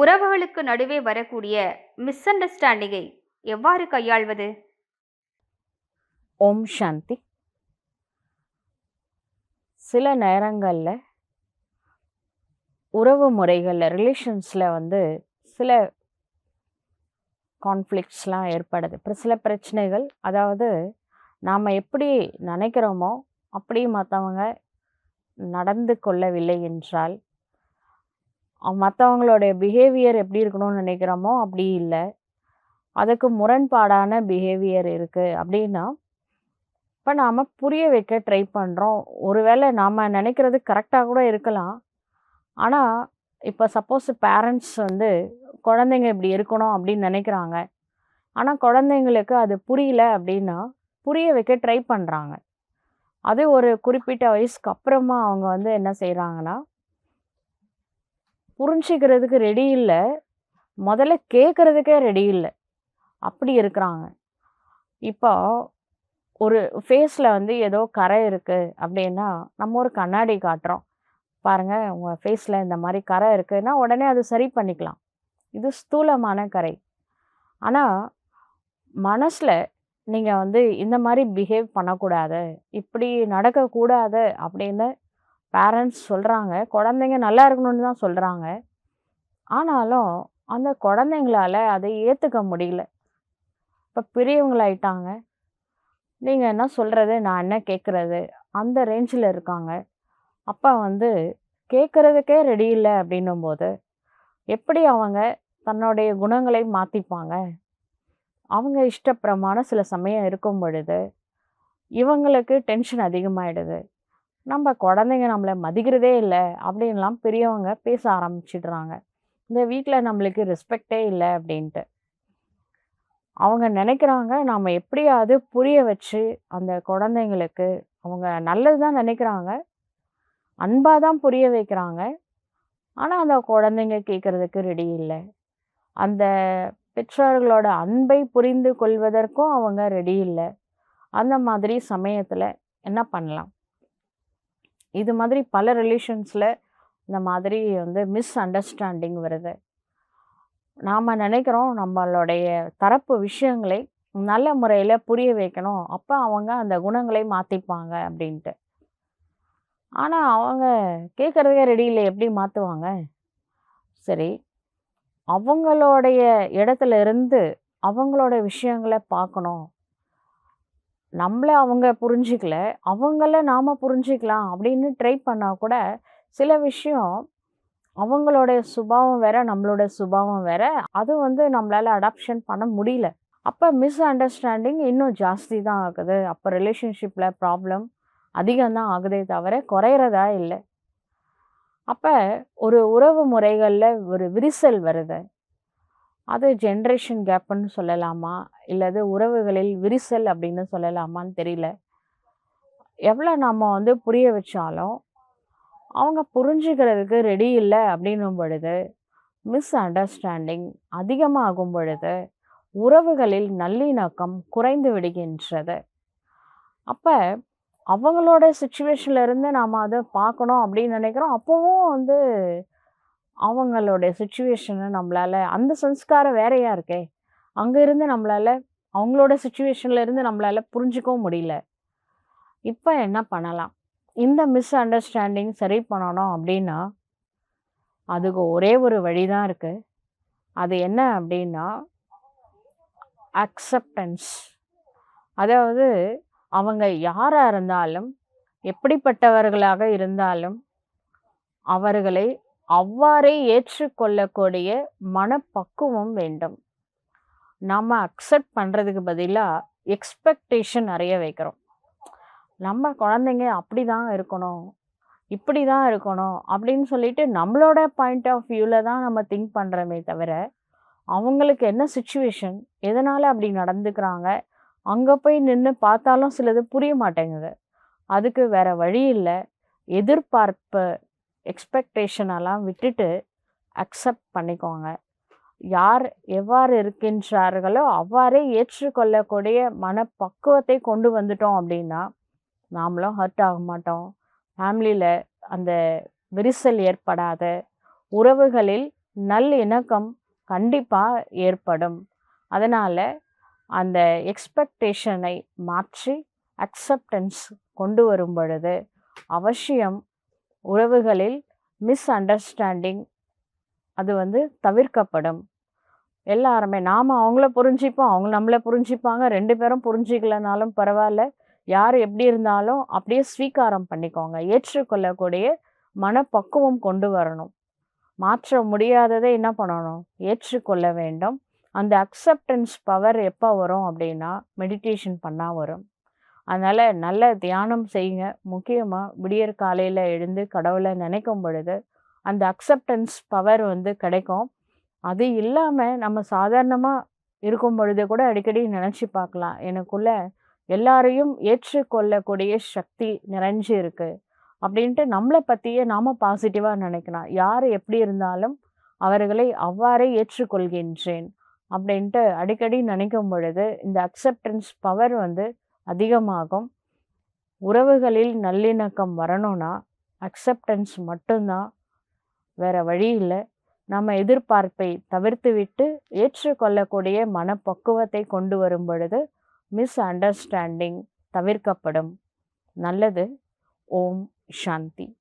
உறவுகளுக்கு நடுவே வரக்கூடிய மிஸ் அண்டர்ஸ்டாண்டிங்கை எவ்வாறு கையாள்வது? ஓம் சாந்தி. சில நேரங்களில் உறவு முறைகளில் ரிலேஷன்ஸில் வந்து சில கான்ஃப்ளிக்ட்ஸ்லாம் ஏற்படுது. இப்போ சில பிரச்சனைகள் அதாவது நாம் எப்படி நினைக்கிறோமோ அப்படி மற்றவங்க நடந்து கொள்ளவில்லை என்றால் மற்றவங்களுடைய பிஹேவியர் எப்படி இருக்கணும்னு நினைக்கிறோமோ அப்படி இல்லை. அதுக்கு முரண்பாடான பிஹேவியர் இருக்குது அப்படின்னா இப்போ நாம் புரிய வைக்க ட்ரை பண்ணுறோம் ஒருவேளை நாம் நினைக்கிறது கரெக்டாக கூட இருக்கலாம். ஆனால் இப்போ சப்போஸ் பேரண்ட்ஸ் வந்து குழந்தைங்க இப்படி இருக்கணும் அப்படின்னு நினைக்கிறாங்க. ஆனால் குழந்தைங்களுக்கு அது புரியல அப்படின்னா புரிய வைக்க ட்ரை பண்ணுறாங்க அது ஒரு குறிப்பிட்ட வயசுக்கு அப்புறமா அவங்க வந்து என்ன செய்கிறாங்கன்னா புரிஞ்சிக்கிறதுக்கு ரெடி இல்லை. முதல்ல கேட்குறதுக்கே ரெடி இல்லை. அப்படி இருக்கிறாங்க. இப்போ ஒரு ஃபேஸில் வந்து ஏதோ கரை இருக்குது அப்படின்னா நம்ம ஒரு கண்ணாடி காட்டுறோம். பாருங்கள் உங்கள் ஃபேஸில் இந்த மாதிரி கரை இருக்குன்னா உடனே அது சரி பண்ணிக்கலாம். இது ஸ்தூலமான கரை. ஆனால் மனசில் நீங்கள் வந்து இந்த மாதிரி பிஹேவ் பண்ணக்கூடாது. இப்படி நடக்கக்கூடாது அப்படின்னு பேரண்ட்ஸ் சொல்கிறாங்க குழந்தைங்க நல்லா இருக்கணும்னு தான் சொல்கிறாங்க ஆனாலும் அந்த குழந்தைங்களால அதை ஏற்றுக்க முடியல. இப்போ பெரியவங்களாயிட்டாங்க. நீங்கள் என்ன சொல்கிறது நான் என்ன கேட்குறது அந்த ரேஞ்சில் இருக்காங்க. அப்பா வந்து கேட்குறதுக்கே ரெடி இல்லை அப்படின்னும்போது எப்படி அவங்க தன்னுடைய குணங்களை மாற்றிப்பாங்க அவங்க இஷ்டப்பிரமான சில சமயம் இருக்கும் பொழுது இவங்களுக்கு டென்ஷன் அதிகமாகிடுது நம்ம குழந்தைங்க நம்மளை மதிக்கிறதே இல்லை அப்படின்லாம் பெரியவங்க பேச ஆரம்பிச்சிடுறாங்க. இந்த வீட்டில் நம்மளுக்கு ரெஸ்பெக்டே இல்லை அப்படின்ட்டு. அவங்க நினைக்கிறாங்க நாம் எப்படியாவது புரிய வச்சு அந்த குழந்தைங்களுக்கு அவங்க நல்லது தான் நினைக்கிறாங்க. அன்பாக தான் புரிய வைக்கிறாங்க. ஆனால் அந்த குழந்தைங்க கேட்குறதுக்கு ரெடி இல்லை. அந்த பெற்றோர்களோட அன்பை புரிந்து கொள்வதற்கும் அவங்க ரெடி இல்லை. அந்த மாதிரி சமயத்தில் என்ன பண்ணலாம்? இது மாதிரி பல ரிலேஷன்ஸில் இந்த மாதிரி வந்து மிஸ் அண்டர்ஸ்டாண்டிங் வருது. நாம் நினைக்கிறோம் நம்மளுடைய தரப்பு விஷயங்களை நல்ல முறையில் புரிய வைக்கணும். அப்போ அவங்க அந்த குணங்களை மாற்றிப்பாங்க அப்படின்ட்டு. ஆனால் அவங்க கேட்குறதுக்கே ரெடி இல்லை எப்படி மாற்றுவாங்க சரி அவங்களுடைய இடத்துல இருந்து அவங்களோட விஷயங்களை பார்க்கணும். நம்மளை அவங்க புரிஞ்சிக்கல அவங்கள நாம் புரிஞ்சிக்கலாம் அப்படின்னு ட்ரை பண்ணால் கூட சில விஷயம் அவங்களோடைய சுபாவம் வேற நம்மளோட சுபாவம் வேற. அது வந்து நம்மளால் அடாப்ஷன் பண்ண முடியல. அப்போ மிஸ் அண்டர்ஸ்டாண்டிங் இன்னும் ஜாஸ்தி தான் ஆகுது. அப்போ ரிலேஷன்ஷிப்பில் ப்ராப்ளம் அதிகம்தான் ஆகுதே தவிர குறையிறதா இல்லை. அப்போ ஒரு உறவு முறைகளில் ஒரு விரிசல் வருது. அது ஜென்ரேஷன் கேப்புன்னு சொல்லலாமா? இல்லது உறவுகளில் விரிசல் அப்படின்னு சொல்லலாமான்னு தெரியல. எவ்வளோ நம்ம வந்து புரிய வச்சாலும் அவங்க புரிஞ்சுக்கிறதுக்கு ரெடி இல்லை அப்படின்னும் பொழுது மிஸ் அண்டர்ஸ்டாண்டிங் அதிகமாகும் பொழுது உறவுகளில் நல்லிணக்கம் குறைந்து விடுகின்றது. அப்போ அவங்களோட சுச்சுவேஷன்லேருந்து நாம் அதை பார்க்கணும் அப்படின்னு நினைக்கிறோம். அப்போவும் வந்து அவங்களுடைய சுச்சுவேஷனை நம்மளால் அந்த சம்ஸ்காரம் வேறையாக இருக்கே அங்கே இருந்து நம்மளால் அவங்களோட சுச்சுவேஷனில் இருந்து நம்மளால் புரிஞ்சுக்கவும் முடியல. இப்போ என்ன பண்ணலாம்? இந்த மிஸ் அண்டர்ஸ்டாண்டிங் சரி பண்ணணும் அப்படின்னா அதுக்கு ஒரே ஒரு வழி தான் இருக்குது அது என்ன அப்படின்னா அக்செப்டன்ஸ் அதாவது அவங்க யாராக இருந்தாலும் எப்படிப்பட்டவர்களாக இருந்தாலும் அவர்களை அவ்வாறே ஏற்றுக்கொள்ளக்கூடிய மனப்பக்குவம் வேண்டும். நம்ம அக்செப்ட் பண்ணுறதுக்கு பதிலாக எக்ஸ்பெக்டேஷன் நிறைய வைக்கிறோம். நம்ம குழந்தைங்க அப்படி தான் இருக்கணும் இப்படி தான் இருக்கணும் அப்படின்னு சொல்லிட்டு நம்மளோட பாயிண்ட் ஆஃப் வியூவில் தான் நம்ம திங்க் பண்ணுறோமே தவிர அவங்களுக்கு என்ன சுச்சுவேஷன் எதனால் அப்படி நடந்துக்கிறாங்க அங்கே போய் நின்று பார்த்தாலும் சிலது புரிய மாட்டேங்குது. அதுக்கு வேறு வழி இல்லை. எதிர்பார்ப்பு எக்ஸ்பெக்டேஷனெல்லாம் விட்டுட்டு அக்செப்ட் பண்ணிக்கோங்க. யார் எவ்வாறு இருக்கின்றார்களோ அவ்வாறே ஏற்றுக்கொள்ளக்கூடிய மனப்பக்குவத்தை கொண்டு வந்துட்டோம் அப்படின்னா நாமளும் ஹர்ட் ஆக மாட்டோம். ஃபேமிலியில் அந்த விரிசல் ஏற்படாத உறவுகளில் நல் இணக்கம் கண்டிப்பாக ஏற்படும். அதனால் அந்த எக்ஸ்பெக்டேஷனை மாற்றி அக்செப்டன்ஸ் கொண்டு வரும் பொழுது அவசியம் உறவுகளில் மிஸ் அண்டர்ஸ்டாண்டிங் அது வந்து தவிர்க்கப்படும். எல்லாருமே நாம் அவங்கள புரிஞ்சிப்போம் அவங்க நம்மளை புரிஞ்சிப்பாங்க ரெண்டு பேரும் புரிஞ்சிக்கலனாலும் பரவாயில்ல. யார் எப்படி இருந்தாலும் அப்படியே ஸ்வீகாரம் பண்ணிக்கோங்க. ஏற்றுக்கொள்ளக்கூடிய மனப்பக்குவம் கொண்டு வரணும். மாற்ற முடியாததை என்ன பண்ணணும்? ஏற்றுக்கொள்ள வேண்டும். அந்த அக்செப்டன்ஸ் பவர் எப்போ வரும் அப்படின்னா மெடிடேஷன் பண்ணால் வரும். அதனால் நல்ல தியானம் செய்யுங்க முக்கியமாக விடியற் காலையில் எழுந்து கடவுளை நினைக்கும் பொழுது அந்த அக்செப்டன்ஸ் பவர் வந்து கிடைக்கும். அது இல்லாமல் நம்ம சாதாரணமாக இருக்கும் பொழுது கூட அடிக்கடி நினச்சி பார்க்கலாம். எனக்குள்ள எல்லாரையும் ஏற்றுக்கொள்ளக்கூடிய சக்தி நிறைஞ்சு இருக்கு அப்படின்ட்டு நம்மளை பற்றியே நாம் பாசிட்டிவாக நினைக்கலாம். யார் எப்படி இருந்தாலும் அவர்களை அவ்வாறே ஏற்றுக்கொள்கின்றேன் அப்படின்ட்டு அடிக்கடி நினைக்கும் பொழுது இந்த அக்செப்டன்ஸ் பவர் வந்து அதிகமாகும். உறவுகளில் நல்லிணக்கம் வரணும்னா அக்செப்டன்ஸ் மட்டும்தான். வேற வழி இல்லை. நம்ம எதிர்பார்ப்பை தவிர்த்துவிட்டு ஏற்றுக்கொள்ளக்கூடிய மனப்பக்குவத்தை கொண்டு வரும் பொழுது மிஸ் அண்டர்ஸ்டாண்டிங் தவிர்க்கப்படும். நல்லது. ஓம் சாந்தி.